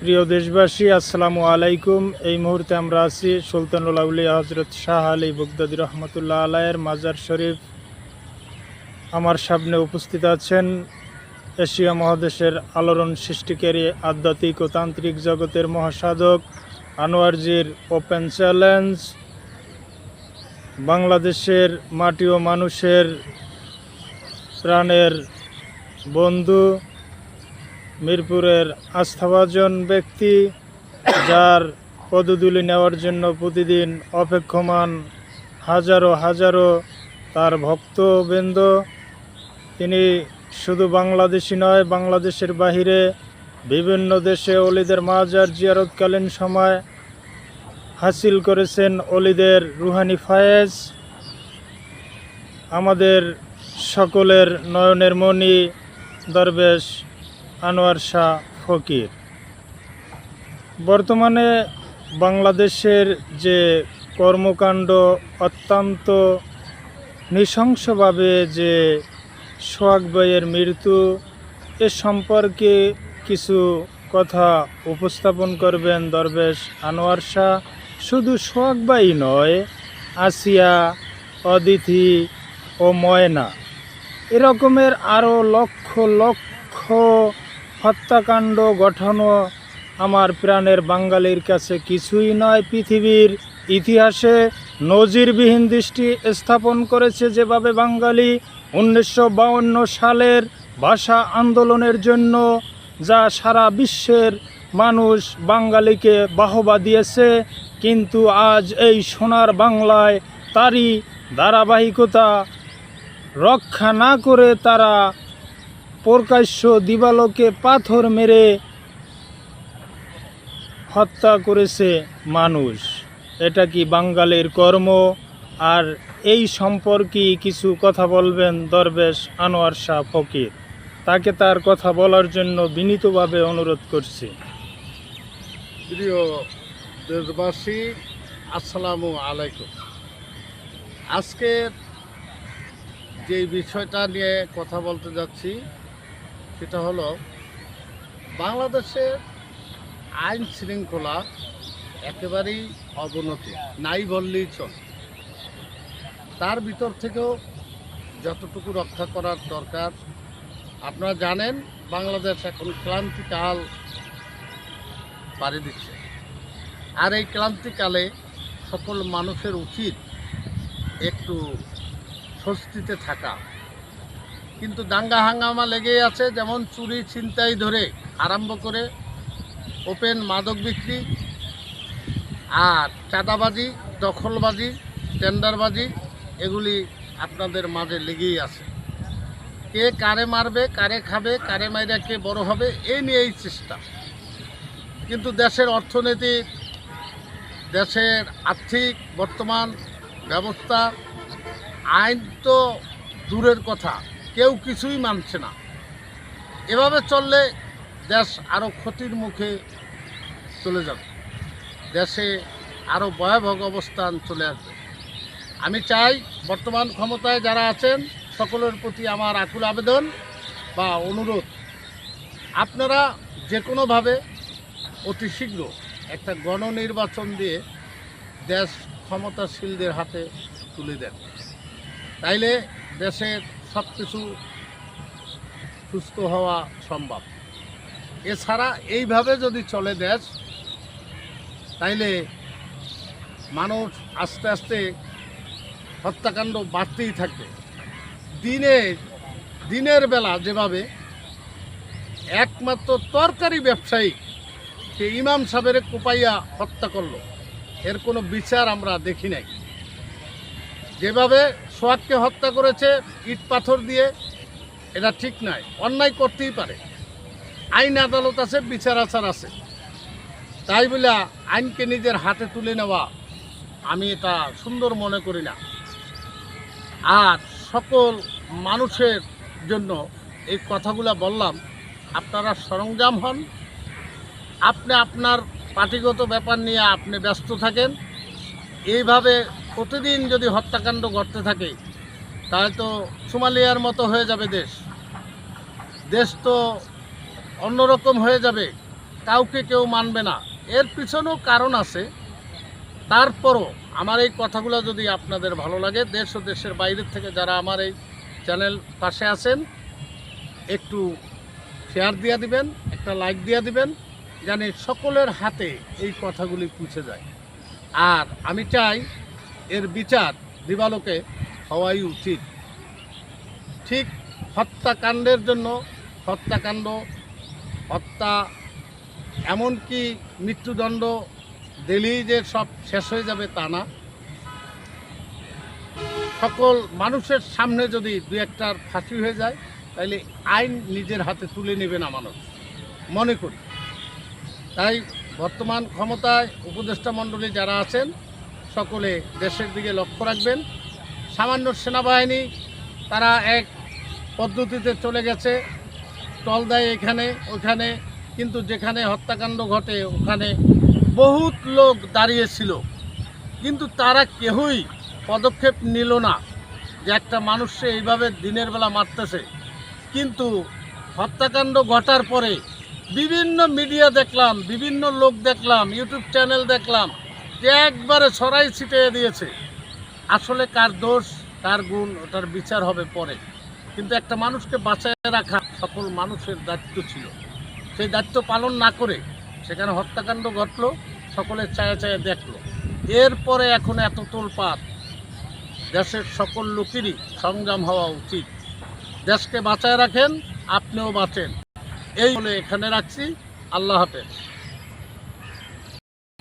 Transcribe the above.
প্রিয় দেশবাসী, আসসালামু আলাইকুম। এই মুহূর্তে আমরা আছি সুলতানুল আউলিয়া হজরত শাহ আলী বগদাদি রহমতুল্লাহ আলায়ের মাজার শরীফ। আমার সামনে উপস্থিত আছেন এশিয়া মহাদেশের আলোড়ন সৃষ্টিকারী আধ্যাত্মিক ও তান্ত্রিক জগতের মহাসাধক আনোয়ারজির ওপেন চ্যালেঞ্জ। বাংলাদেশের মাটি ও মানুষের প্রাণের বন্ধু মিরপুরের আস্থাভাজন ব্যক্তি যার পদধূলি নেওয়ার জন্য প্রতিদিন অপেক্ষমান হাজারো হাজারো তার ভক্তবৃন্দ। তিনি শুধু বাংলাদেশি নয়, বাংলাদেশের বাহিরে বিভিন্ন দেশে অলিদের মাজার জিয়ারতকালীন সময় হাসিল করেছেন অলিদের রুহানি ফায়েজ। আমাদের সকলের নয়নের মণি, দরবেশ আনোয়ার শাহ ফকির। বর্তমানে বাংলাদেশের যে কর্মকাণ্ড অত্যন্ত নৃশংসভাবে যে সোহাগ ভাইয়ের মৃত্যু, এ সম্পর্কে কিছু কথা উপস্থাপন করবেন দরবেশ আনোয়ার শাহ। শুধু সোহাগ ভাই নয়, আসিয়া, অদিতি ও ময়না এরকমের আরও লক্ষ লক্ষ হত্যাকাণ্ড গঠনও আমার প্রাণের বাঙালির কাছে কিছুই নয়। পৃথিবীর ইতিহাসে নজিরবিহীন দৃষ্টি স্থাপন করেছে যেভাবে বাঙালি উনিশশো সালের ভাষা আন্দোলনের জন্য, যা সারা বিশ্বের মানুষ বাঙালিকে বাহবা দিয়েছে, কিন্তু আজ এই সোনার বাংলায় তারই ধারাবাহিকতা রক্ষা না করে তারা প্রকাশ্য দিবালোকে পাথর মেরে হত্যা করেছে মানুষ। এটা কি বাঙালির কর্ম? আর এই সম্পর্কে কিছু কথা বলবেন দরবেশ আনোয়ার শাহ ফকির। তাকে তার কথা বলার জন্য বিনীতভাবে অনুরোধ করছি। প্রিয় দেশবাসী, আসসালামু আলাইকুম। আজকের যে বিষয়টা নিয়ে কথা বলতে যাচ্ছি সেটা হলো বাংলাদেশের আইন শৃঙ্খলা একেবারেই অবনতি, নাই বললেই চল। তার ভিতর থেকেও যতটুকু রক্ষা করার দরকার, আপনারা জানেন বাংলাদেশ এখন ক্লান্তিকাল পাড়ি দিচ্ছে। আর এই ক্লান্তিকালে সকল মানুষের উচিত একটু স্বস্তিতে থাকা। কিন্তু দাঙ্গা হাঙ্গামা লেগেই আছে, যেমন চুরি, ছিনতাই ধরে আরম্ভ করে ওপেন মাদক বিক্রি আর চাঁদাবাজি, দখলবাজি, টেন্ডারবাজি, এগুলি আপনাদের মাঝে লেগেই আছে। কে কারে মারবে, কারে খাবে, কারে মাইরা কে বড় হবে এই নিয়েই চেষ্টা। কিন্তু দেশের অর্থনীতি, দেশের আর্থিক বর্তমান ব্যবস্থা, আইন তো দূরের কথা। কেউ কিছুই মানছে না। এভাবে চললে দেশ আরও ক্ষতির মুখে চলে যাবে। দেশে আরও ভয়াবহ অবস্থান চলে আসবে। আমি চাই বর্তমান ক্ষমতায় যারা আছেন, সকলের প্রতি আমার আকুল আবেদন বা অনুরোধ। আপনারা যে কোনোভাবে অতি শীঘ্র একটা গণনির্বাচন দিয়ে দেশ ক্ষমতাশীলদের হাতে তুলে দেন। তাইলে দেশের সব কিছু সুস্থ হওয়া সম্ভব। এছাড়া এইভাবে যদি চলে দেশ, তাইলে মানুষ আস্তে আস্তে হত্যাকাণ্ড বাড়তেই থাকবে। দিনে, দিনের বেলা যেভাবে একমাত্র তরকারি ব্যবসায়ী সে ইমাম সাহেবের কোপাইয়া হত্যা করল, এর কোনো বিচার আমরা দেখি নাই। যেভাবে সোয়াদকে হত্যা করেছে ইট পাথর দিয়ে, এটা ঠিক নয় অন্যায় করতেই পারে। আইন আদালত আছে, বিচার আচার আছে। তাই বলে আইনকে নিজের হাতে তুলে নেওয়া আমি এটা সুন্দর মনে করি না। আর সকল মানুষের জন্য এই কথাগুলো বললাম, আপনারা সরঞ্জাম হন। আপনি আপনার পার্টিগত ব্যাপার নিয়ে আপনি ব্যস্ত থাকেন। এইভাবে প্রতিদিন যদি হত্যাকাণ্ড ঘটতে থাকে, তাহলে তো সোমালিয়ার মতো হয়ে যাবে দেশ। দেশ তো অন্যরকম হয়ে যাবে, কাউকে কেউ মানবে না। এর পিছনেও কারণ আছে। তারপরও আমার এই কথাগুলো যদি আপনাদের ভালো লাগে, দেশ ও দেশের বাইরের থেকে যারা আমার এই চ্যানেল পাশে আছেন, একটু শেয়ার দিয়ে দিবেন, একটা লাইক দিয়ে দিবেন জানি সকলের হাতে এই কথাগুলি পৌঁছে যায়। আর আমি চাই এর বিচার দিবালোকে হওয়াই উচিত। ঠিক হত্যাকাণ্ডের জন্য হত্যাকাণ্ড, হত্যা, এমনকি মৃত্যুদণ্ড দিলেই যে সব শেষ হয়ে যাবে তা না। সকল মানুষের সামনে যদি দু একটার ফাঁসি হয়ে যায় তাহলে আইন নিজের হাতে তুলে নেবে না মানুষ। মনে করি। তাই বর্তমান ক্ষমতায় উপদেষ্টা মণ্ডলী যারা আছেন সকলে দেশের দিকে লক্ষ্য রাখবেন। সামান্য সেনাবাহিনী, তারা এক পদ্ধতিতে চলে গেছে। টল দেয় এখানে, ওখানে, কিন্তু যেখানে হত্যাকাণ্ড ঘটে, ওখানে বহুত লোক দাঁড়িয়েছিল। কিন্তু তারা কেউই পদক্ষেপ নিল না যে একটা মানুষকে এইভাবে দিনের বেলা মারতেছে। কিন্তু হত্যাকাণ্ড ঘটার পরে বিভিন্ন মিডিয়া দেখলাম, বিভিন্ন লোক দেখলাম, ইউটিউব চ্যানেল দেখলাম যে একবারে ছড়াই ছিটিয়ে দিয়েছে। আসলে কার দোষ, কার গুণ, ওটার বিচার হবে পরে। কিন্তু একটা মানুষকে বাঁচায় রাখা সকল মানুষের দায়িত্ব ছিল। সেই দায়িত্ব পালন না করে সেখানে হত্যাকাণ্ড ঘটলো, সকলের চায়া চায়া দেখল। এরপরে এখন এত তোলপাত দেশের সকল লোকেরই সংগ্রাম হওয়া উচিত। দেশকে বাঁচায় রাখেন, আপনিও বাঁচেন। এই বলে এখানে রাখছি। আল্লাহ হাফেজ।